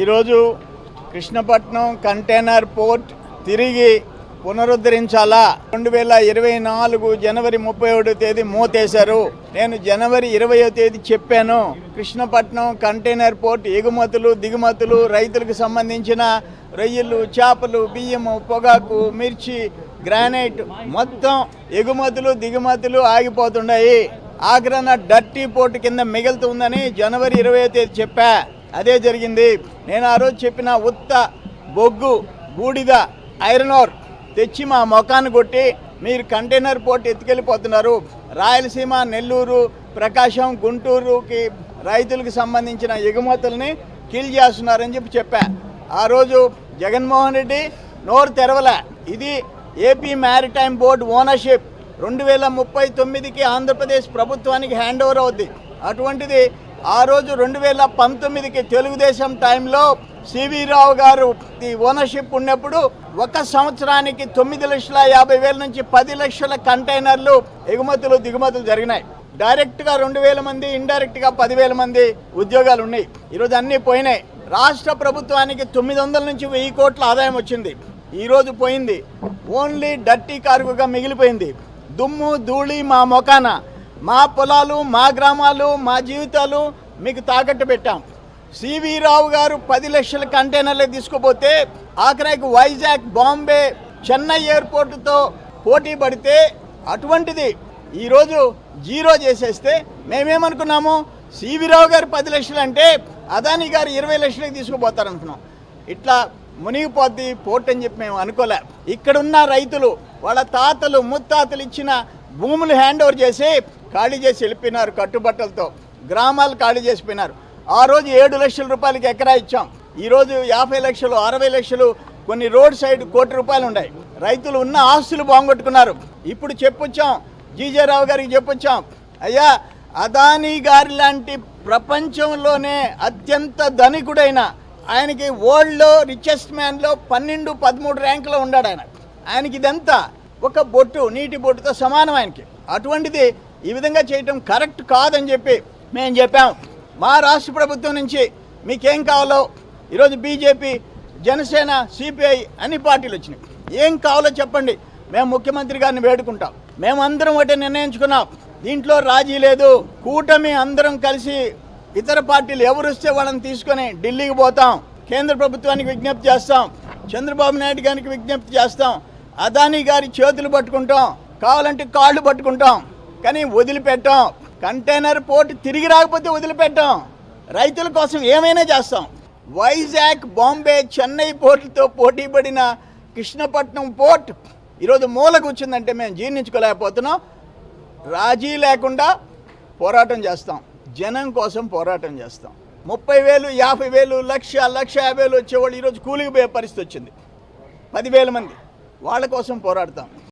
ఈరోజు Krishnapatnam container port తిరిగి పునరుద్ధరించాలా? రెండు వేల ఇరవై నాలుగు జనవరి ముప్పై ఒకటో తేదీ మూతేశారు. నేను జనవరి ఇరవయో తేదీ చెప్పాను. కృష్ణపట్నం కంటైనర్ పోర్ట్ ఎగుమతులు దిగుమతులు రైతులకు సంబంధించిన రొయ్యలు చేపలు బియ్యము పొగాకు మిర్చి గ్రానైట్ మొత్తం ఎగుమతులు దిగుమతులు ఆగిపోతున్నాయి. ఆగ్రహ డర్టీ పోర్టు కింద మిగులుతుందని జనవరి ఇరవై తేదీ చెప్పా. అదే జరిగింది. నేను ఆ రోజు చెప్పిన ఉత్త బొగ్గు బూడిద ఐరన్ ఓర్ తెచ్చి మా మొఖాన్ని కొట్టి మీరు కంటైనర్ పోర్ట్ ఎత్తుకెళ్ళిపోతున్నారు. రాయలసీమ నెల్లూరు ప్రకాశం గుంటూరుకి రైతులకు సంబంధించిన ఎగుమతుల్ని కిల్ చేస్తున్నారని చెప్పి చెప్పా. ఆ రోజు జగన్మోహన్ రెడ్డి నోరు తెరవలే. ఇది ఏపీ మ్యారిటైమ్ బోర్డు ఓనర్షిప్. రెండు వేల ముప్పై తొమ్మిదికి ఆంధ్రప్రదేశ్ ప్రభుత్వానికి హ్యాండ్ ఓవర్ అవుద్ది. అటువంటిది ఆ రోజు రెండు వేల పంతొమ్మిదికి తెలుగుదేశం టైంలో సివి రావు గారు ఓనర్షిప్ ఉన్నప్పుడు ఒక సంవత్సరానికి తొమ్మిది లక్షల యాభై వేల నుంచి పది లక్షల కంటైనర్లు ఎగుమతులు దిగుమతులు జరిగినాయి. డైరెక్ట్గా రెండు వేల మంది ఇండైరెక్ట్గా పదివేల మంది ఉద్యోగాలు ఉన్నాయి. ఈరోజు అన్నీ పోయినాయి. రాష్ట్ర ప్రభుత్వానికి తొమ్మిది వందల నుంచి వెయ్యి కోట్ల ఆదాయం వచ్చింది. ఈరోజు పోయింది. ఓన్లీ డర్టీ కార్గుగా మిగిలిపోయింది. దుమ్ము ధూళి మా మొకాన మా పొలాలు మా గ్రామాలు మా జీవితాలు మీకు తాకట్టు పెట్టాం. సివి రావు గారు పది లక్షల కంటైనర్లు తీసుకుపోతే ఆఖరికి వైజాగ్ బాంబే చెన్నై ఎయిర్పోర్టుతో పోటీ పడితే అటువంటిది ఈరోజు జీరో చేసేస్తే మేమేమనుకున్నాము? సివి రావు గారు పది లక్షలు అంటే అదాని గారు ఇరవై లక్షలకు తీసుకుపోతారనుకున్నాం. ఇట్లా మునిగిపోద్ది పోర్ట్ అని చెప్పి మేము అనుకోలే. ఇక్కడున్న రైతులు వాళ్ళ తాతలు ముత్తాతలు ఇచ్చిన భూములు హ్యాండ్ ఓవర్ చేసి ఖాళీ చేసి వెళ్ళిపోయినారు కట్టుబట్టలతో. గ్రామాలు ఖాళీ చేసిపోయినారు. ఆ రోజు ఏడు లక్షల రూపాయలకి ఎకరా ఇచ్చాం. ఈరోజు యాభై లక్షలు అరవై లక్షలు కొన్ని రోడ్ సైడ్ కోటి రూపాయలు ఉన్నాయి. రైతులు ఉన్న ఆస్తులు బాగుంగొట్టుకున్నారు. ఇప్పుడు చెప్పొచ్చాం జీజే రావు గారికి చెప్పొచ్చాం అయ్యా అదానీ గారి లాంటి ప్రపంచంలోనే అత్యంత ధనికుడైన ఆయనకి వరల్డ్లో రిచెస్ట్ మ్యాన్లో పన్నెండు పదమూడు ర్యాంకులో ఉన్నాడు ఆయన. ఆయనకి ఇదంతా ఒక బొట్టు నీటి బొట్టుతో సమానం ఆయనకి. అటువంటిది ఈ విధంగా చేయటం కరెక్ట్ కాదని చెప్పి మేము చెప్పాం మా రాష్ట్ర ప్రభుత్వం నుంచి మీకేం కావాలో ఈరోజు బీజేపీ జనసేన సిపిఐ అన్ని పార్టీలు వచ్చినాయి. ఏం కావాలో చెప్పండి. మేము ముఖ్యమంత్రి గారిని వేడుకుంటాం. మేము అందరం నిర్ణయించుకున్నాం. దీంట్లో రాజీ లేదు. కూటమి అందరం కలిసి ఇతర పార్టీలు ఎవరు వస్తే వాళ్ళని తీసుకొని ఢిల్లీకి పోతాం. కేంద్ర ప్రభుత్వానికి విజ్ఞప్తి చేస్తాం. చంద్రబాబు నాయుడు గారికి విజ్ఞప్తి చేస్తాం. అదానీ గారి చేతులు పట్టుకుంటాం. కావాలంటే కాళ్ళు పట్టుకుంటాం. కానీ వదిలిపెట్టాం. కంటైనర్ పోర్ట్ తిరిగి రాకపోతే వదిలిపెట్టాం. రైతుల కోసం ఏమైనా చేస్తాం. వైజాగ్ బాంబే చెన్నై పోర్టుతో పోటీ పడిన కృష్ణపట్నం పోర్ట్ ఈరోజు మూలకు వచ్చిందంటే మేము జీర్ణించుకోలేకపోతున్నాం. రాజీ లేకుండా పోరాటం చేస్తాం. జనం కోసం పోరాటం చేస్తాం. ముప్పై వేలు యాభై వేలు లక్ష లక్ష యాభై వేలు వచ్చేవాళ్ళు ఈరోజు కూలికి పోయే పరిస్థితి వచ్చింది. పదివేల మంది వాళ్ళ కోసం పోరాడతాం.